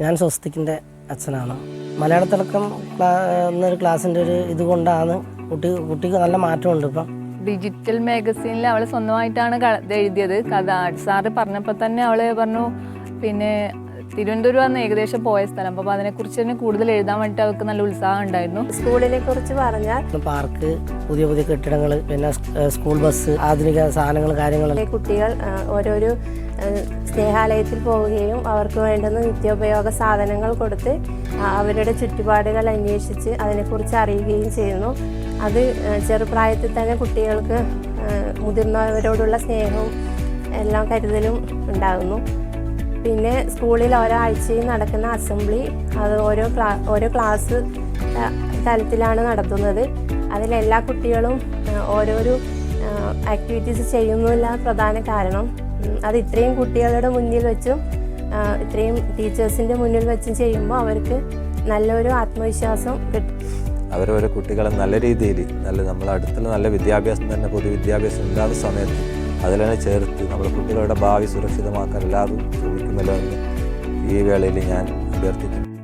ഞാൻ സ്വസ്തിക്കിന്റെ അച്ഛനാണ്. മലയാളത്തിലക്കം എന്നൊരു ക്ലാസ്സിന്റെ ഒരു ഇത് കൊണ്ടാണ് കുട്ടി കുട്ടിക്ക് നല്ല മാറ്റമുണ്ട് ഇപ്പം. ഡിജിറ്റൽ മാഗസീനിൽ അവൾ സ്വന്തമായിട്ടാണ് എഴുതിയത്. കഥ സാറ് പറഞ്ഞപ്പോൾ തന്നെ അവൾ പറഞ്ഞു പിന്നെ തിരുവനന്തപുരം ആണ് ഏകദേശം പോയ സ്ഥലം. അപ്പോൾ അതിനെക്കുറിച്ച് തന്നെ കൂടുതൽ എഴുതാൻ വേണ്ടിയിട്ട് അവർക്ക് നല്ല ഉത്സാഹം ഉണ്ടായിരുന്നു. സ്കൂളിനെ കുറിച്ച് പറഞ്ഞാൽ പാർക്ക് പുതിയ പുതിയ കെട്ടിടങ്ങൾ പിന്നെ സ്കൂൾ ബസ് ആധുനിക സാധനങ്ങൾ കാര്യങ്ങൾ കുട്ടികൾ ഓരോരോ സ്നേഹാലയത്തിൽ പോവുകയും അവർക്ക് വേണ്ടുന്ന നിത്യോപയോഗ സാധനങ്ങൾ കൊടുത്ത് അവരുടെ ചുറ്റുപാടുകൾ അന്വേഷിച്ച് അതിനെക്കുറിച്ച് അറിയുകയും ചെയ്യുന്നു. അത് ചെറുപ്രായത്തിൽ തന്നെ കുട്ടികൾക്ക് മുതിർന്നവരോടുള്ള സ്നേഹവും എല്ലാം കരുതലും ഉണ്ടാകുന്നു. പിന്നെ സ്കൂളിൽ ഓരോ ആഴ്ചയും നടക്കുന്ന അസംബ്ലി അത് ഓരോ ക്ലാ ഓരോ ക്ലാസ് തലത്തിലാണ് നടത്തുന്നത്. അതിലെല്ലാ കുട്ടികളും ഓരോരോ ആക്ടിവിറ്റീസ് ചെയ്യുന്നില്ല പ്രധാന കാരണം. അത് ഇത്രയും കുട്ടികളുടെ മുന്നിൽ വെച്ചും ഇത്രയും ടീച്ചേഴ്സിന്റെ മുന്നിൽ വെച്ചും ചെയ്യുമ്പോൾ അവർക്ക് നല്ലൊരു ആത്മവിശ്വാസം കിട്ടും. അവരോരോ കുട്ടികളെ നല്ല രീതിയിൽ നല്ല നമ്മളെ അടുത്തുള്ള നല്ല വിദ്യാഭ്യാസം തന്നെ പൊതുവിദ്യാഭ്യാസം ഇല്ലാത്ത സമയത്ത് അതിൽ തന്നെ ചേർത്ത് നമ്മുടെ കുട്ടികളുടെ ഭാവി സുരക്ഷിതമാക്കാൻ എല്ലാവരും ശ്രമിക്കുമല്ലോ എന്ന് ഈ വേളയിൽ ഞാൻ അഭ്യർത്ഥിക്കുന്നു.